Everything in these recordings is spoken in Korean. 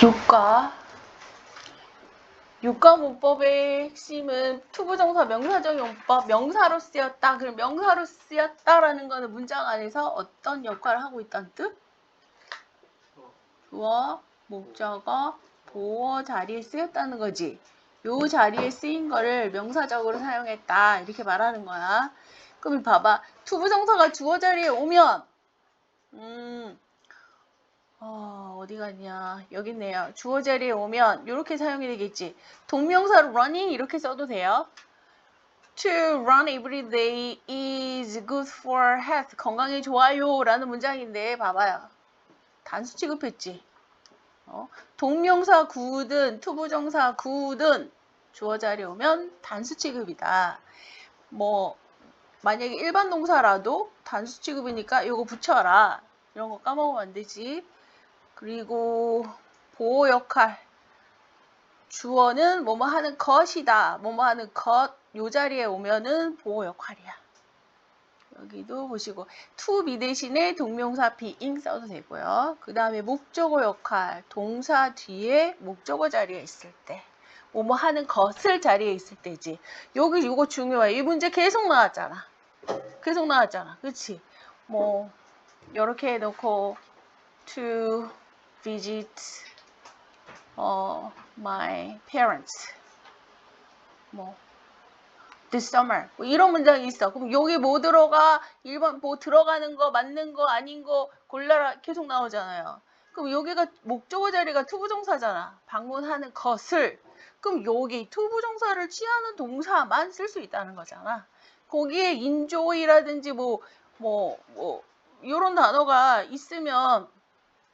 유가 유가 문법의 핵심은 투부정사 명사적 용법 명사로 쓰였다. 그럼 명사로 쓰였다라는 거는 문장 안에서 어떤 역할을 하고 있다는 뜻? 주어, 목적어, 보어 자리에 쓰였다는 거지. 요 자리에 쓰인 거를 명사적으로 사용했다. 이렇게 말하는 거야. 그럼 봐봐. 투부정사가 주어 자리에 오면 음, 어, 어디 갔냐. 여기 있네요. 주어 자리에 오면 이렇게 사용이 되겠지. 동명사로 running 이렇게 써도 돼요. To run every day is good for health. 건강에 좋아요. 라는 문장인데 봐봐요. 단수 취급했지. 어? 동명사 구든 투부정사 구든 주어 자리에 오면 단수 취급이다. 뭐 만약에 일반 동사라도 단수 취급이니까 이거 붙여라. 이런 거 까먹으면 안 되지. 그리고 보호 역할. 주어는 뭐뭐 하는 것이다. 뭐뭐 하는 것. 요 자리에 오면은 보호 역할이야. 여기도 보시고 to be 대신에 동명사 being 써도 되고요. 그 다음에 목적어 역할. 동사 뒤에 목적어 자리에 있을 때. 뭐뭐 하는 것을 자리에 있을 때지. 여기 이거 중요해. 이 문제 계속 나왔잖아. 계속 나왔잖아. 그치? 뭐 이렇게 해놓고 to visit 어, my parents 뭐 this summer 뭐 이런 문장이 있어. 그럼 여기 뭐 들어가? 1번 뭐 들어가는 거 맞는 거 아닌 거 골라라 계속 나오잖아요. 그럼 여기가 목적어 자리가 투부정사잖아. 방문하는 것을 그럼 여기 투부정사를 취하는 동사만 쓸 수 있다는 거잖아. 거기에 enjoy라든지 뭐 뭐뭐 이런 단어가 있으면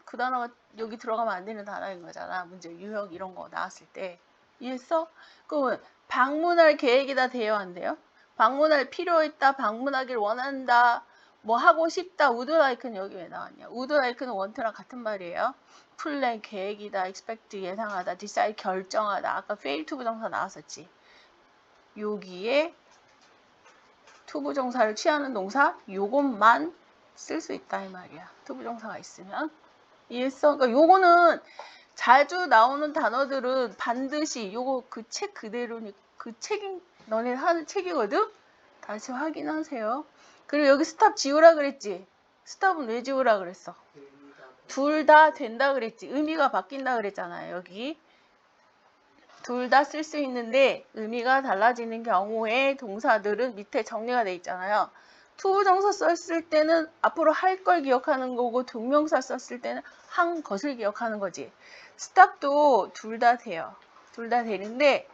그 단어가 여기 들어가면 안 되는 단어인 거잖아. 문제 유형 이런 거 나왔을 때 이해했어? 그러면 방문할 계획이다 돼요? 방문할 필요 있다, 방문하길 원한다, 뭐 하고 싶다. would like는 여기 왜 나왔냐? would like는 원트랑 같은 말이에요. 플랜 계획이다, expect 예상하다, decide 결정하다. 아까 fail to 부정사 나왔었지. 여기에 투부정사를 취하는 동사 요것만 쓸 수 있다 이 말이야. 투부정사가 있으면 이해했어? 그러니까 요거는 자주 나오는 단어들은 반드시 요거 그 책 그대로니 그 책이 너네 하는 책이거든. 다시 확인하세요. 그리고 여기 스탑 지우라 그랬지. 스탑은 왜 지우라 그랬어? 둘 다 된다 그랬지. 의미가 바뀐다 그랬잖아요. 여기 둘 다 쓸 수 있는데 의미가 달라지는 경우에 동사들은 밑에 정리가 돼 있잖아요. 투부정사 썼을 때는 앞으로 할 걸 기억하는 거고 동명사 썼을 때는 한 것을 기억하는 거지. 스탑도 둘 다 돼요. 둘 다 되는데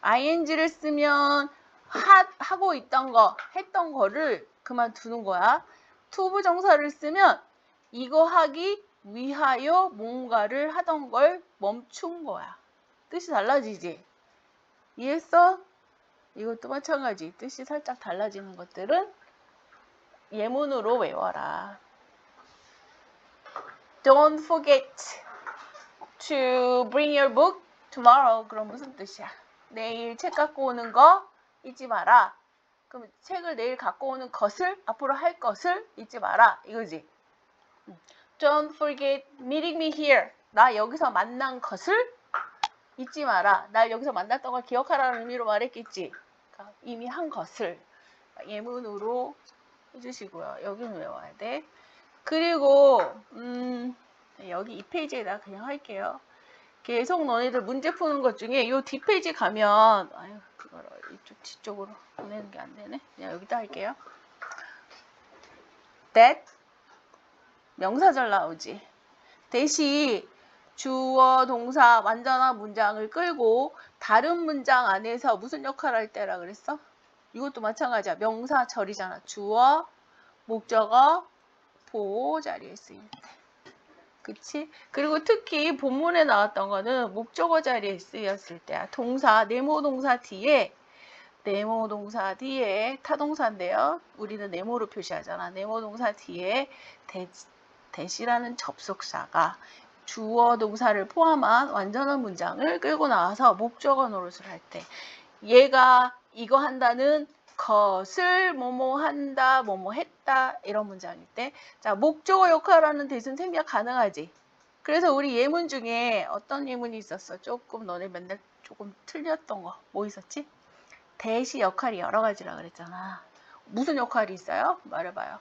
ing를 쓰면 하, 하고 있던 거, 했던 거를 그만두는 거야. 투부정사를 쓰면 이거 하기 위하여 뭔가를 하던 걸 멈춘 거야. 뜻이 달라지지? 이해했어? 이것도 마찬가지. 뜻이 살짝 달라지는 것들은 예문으로 외워라. Don't forget to bring your book tomorrow. 그럼 무슨 뜻이야? 내일 책 갖고 오는 거 잊지 마라. 그럼 책을 내일 갖고 오는 것을 앞으로 할 것을 잊지 마라. 이거지. 음. Don't forget meeting me here. 나 여기서 만난 것을 잊지 마라. 날 여기서 만났던 걸 기억하라는 의미로 말했겠지. 그러니까 이미 한 것을 예문으로 해주시고요. 여기는 외워야 돼. 그리고 음, 여기 이 페이지에다 그냥 할게요. 계속 너희들 문제 푸는 것 중에 이 뒷페이지 가면 아유 그걸 이쪽 뒤쪽으로 보내는 게 안 되네. 그냥 여기다 할게요. that 명사절 나오지. 대시 주어, 동사, 완전한 문장을 끌고 다른 문장 안에서 무슨 역할을 할 때라 그랬어? 이것도 마찬가지야. 명사절이잖아. 주어, 목적어, 보호 자리에 때. 그치? 그리고 특히 본문에 나왔던 거는 목적어 자리에 쓰였을 때야. 동사, 네모 동사 뒤에 네모 동사 뒤에 타동사인데요. 우리는 네모로 표시하잖아. 네모 동사 뒤에 대, 대시라는 접속사가 주어 동사를 포함한 완전한 문장을 끌고 나와서 목적어 노릇을 할 때 얘가 이거 한다는 것을 뭐뭐 한다, 뭐뭐 했다 이런 문장일 때 자, 목적어 역할하는 대신 생략 가능하지. 그래서 우리 예문 중에 어떤 예문이 있었어? 조금 너네 맨날 조금 틀렸던 거. 뭐 있었지? 대시 역할이 여러 가지라 그랬잖아. 무슨 역할이 있어요? 말해봐요.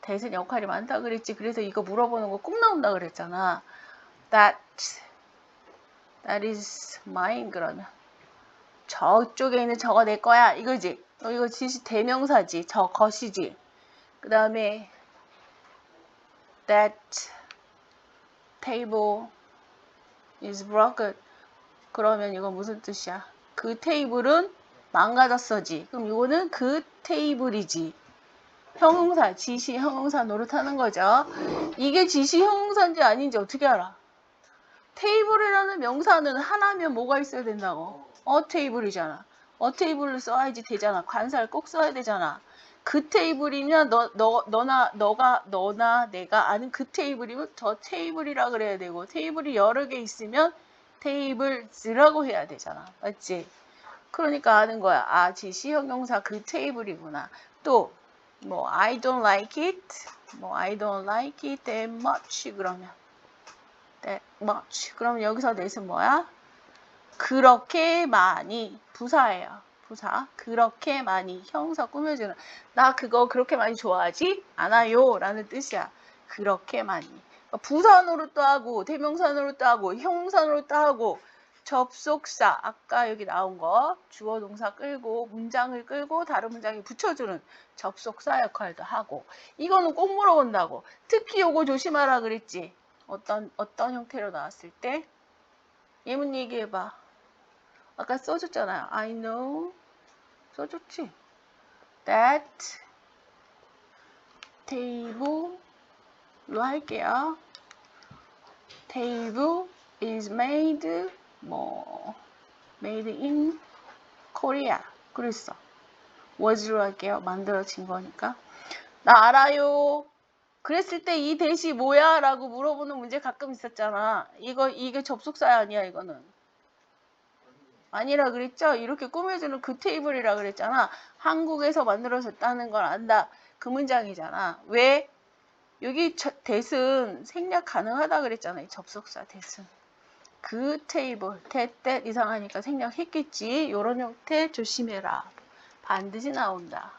대신 역할이 많다 그랬지. 그래서 이거 물어보는 거 꼭 나온다 그랬잖아. That, that is mine 그러면. 저쪽에 있는 저거 내 거야. 이거지. 어, 이거 지시 대명사지. 저 것이지. 그 다음에 that table is broken. 그러면 이거 무슨 뜻이야? 그 테이블은 망가졌어지. 그럼 이거는 그 테이블이지. 형용사, 지시 형용사 노릇하는 거죠. 이게 지시 형용사인지 아닌지 어떻게 알아? 테이블이라는 명사는 하나면 뭐가 있어야 된다고? 어 테이블이잖아. 어 테이블을 써야지 되잖아. 관사를 꼭 써야 되잖아. 그 테이블이면 너, 너, 너나 너가 너나 내가 아는 그 테이블이면 저 테이블이라 그래야 되고 테이블이 여러 개 있으면 테이블즈라고 해야 되잖아. 맞지? 그러니까 아는 거야. 아, 지시 형용사 그 테이블이구나. 또 뭐 I don't like it. 뭐 I don't like it that much 그러면 that much. 그럼 여기서 넷은 뭐야? 그렇게 많이 부사예요. 부사. 그렇게 많이 형사 꾸며주는 나 그거 그렇게 많이 좋아하지 않아요 라는 뜻이야. 그렇게 많이. 그러니까 노릇도 하고 대명사 노릇도 하고 형용사 노릇도 하고 접속사 아까 여기 나온 거 주어 동사 끌고 문장을 끌고 다른 문장에 붙여주는 접속사 역할도 하고 이거는 꼭 물어본다고 특히 요거 조심하라 그랬지 어떤 어떤 형태로 나왔을 때 예문 얘기해봐. 아까 써줬잖아요. I know. 써줬지? That table로 할게요 table is made 뭐 made in Korea. 그랬어. Was로 할게요. 만들어진 거니까. 나 알아요 그랬을 때 이 대시 뭐야? 라고 물어보는 문제 가끔 있었잖아. 이거 이게 접속사 아니야 이거는? 아니라 그랬죠? 이렇게 꾸며주는 그 테이블이라 그랬잖아. 한국에서 만들어졌다는 걸 안다. 그 문장이잖아. 왜? 여기 저- 대은 생략 가능하다 그랬잖아 이 접속사 대은 그 테이블, 대때 이상하니까 생략했겠지. 요런 형태 조심해라. 반드시 나온다.